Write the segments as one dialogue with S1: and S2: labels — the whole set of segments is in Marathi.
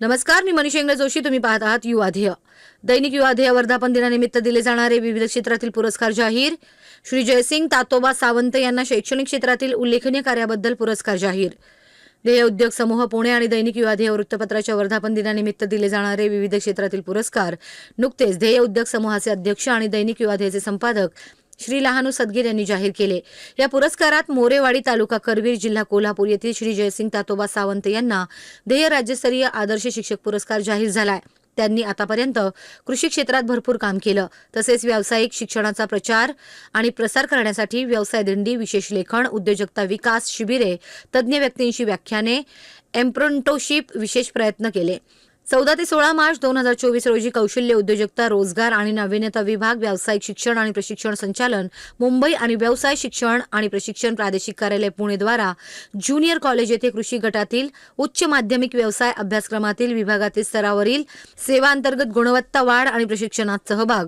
S1: नमस्कार मी मनीष इंग्रज जोशी. तुम्ही पाहत आहात युवाध्येय दैनिक युवाध्येय वर्धापन दिनानिमित्त दिले जाणारे विविध क्षेत्रातील पुरस्कार जाहीर. श्री जयसिंग तातोबा सावंत यांना शैक्षणिक क्षेत्रातील उल्लेखनीय कार्याबद्दल पुरस्कार जाहीर. ध्येय उद्योग समूह पुणे आणि दैनिक युवाध्येय वृत्तपत्राच्या वर्धापन दिनानिमित्त दिले जाणारे विविध क्षेत्रातील पुरस्कार. नुकतेच ध्येय उद्योग समूहाचे अध्यक्ष आणि दैनिक युवाध्येचे संपादक श्री लहानू सदगीर यांनी जाहीर केले. या पुरस्कारात मोरेवाडी तालुका करवीर जिल्हा कोल्हापूर येथील श्री जयसिंग तातोबा सावंत यांना ध्येय राज्यस्तरीय आदर्श शिक्षक पुरस्कार जाहीर झालाय. त्यांनी आतापर्यंत कृषी क्षेत्रात भरपूर काम केलं. तसेच व्यावसायिक शिक्षणाचा प्रचार आणि प्रसार करण्यासाठी व्यवसाय दिंडी विशेष लेखन उद्योजकता विकास शिबिरे तज्ज्ञ व्यक्तींशी व्याख्याने एम्प्रोन्टोशिप विशेष प्रयत्न केले. चौदा ते सोळा मार्च दोन हजार चोवीस रोजी कौशल्य उद्योजकता रोजगार आणि नाविन्यता विभाग व्यावसायिक शिक्षण आणि प्रशिक्षण संचालन मुंबई आणि व्यवसाय शिक्षण आणि प्रशिक्षण प्रादेशिक कार्यालय पुणेद्वारा ज्युनियर कॉलेज येथे कृषी गटातील उच्च माध्यमिक व्यवसाय अभ्यासक्रमातील विभागातील स्तरावरील सेवांतर्गत गुणवत्ता वाढ आणि प्रशिक्षणात सहभाग.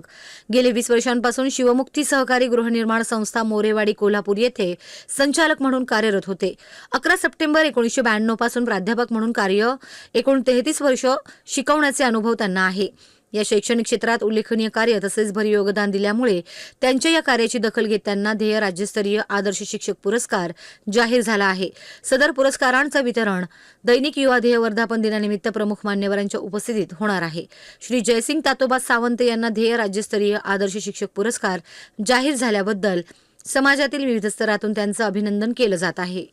S1: गेले वीस वर्षांपासून शिवमुक्ती सहकारी गृहनिर्माण संस्था मोरेवाडी कोल्हापूर येथे संचालक म्हणून कार्यरत होते. अकरा सप्टेंबर एकोणीसशे ब्याण्णवपासून प्राध्यापक म्हणून कार्य एकूण तेहतीस वर्ष शिकवण्याचे अनुभव त्यांना आहे. या शैक्षणिक क्षेत्रात उल्लेखनीय कार्य तसेच भरीव योगदान दिल्यामुळे त्यांच्या या कार्याची दखल घेत त्यांना ध्येय राज्यस्तरीय आदर्श शिक्षक पुरस्कार जाहीर झाला आहे. सदर पुरस्कारांचं वितरण दैनिक युवा ध्येय वर्धापन दिनानिमित्त प्रमुख मान्यवरांच्या उपस्थितीत होणार आहे. श्री जयसिंग तातोबा सावंत यांना ध्येय राज्यस्तरीय आदर्श शिक्षक पुरस्कार जाहीर झाल्याबद्दल समाजातील विविध स्तरातून त्यांचं अभिनंदन केलं जात आहे.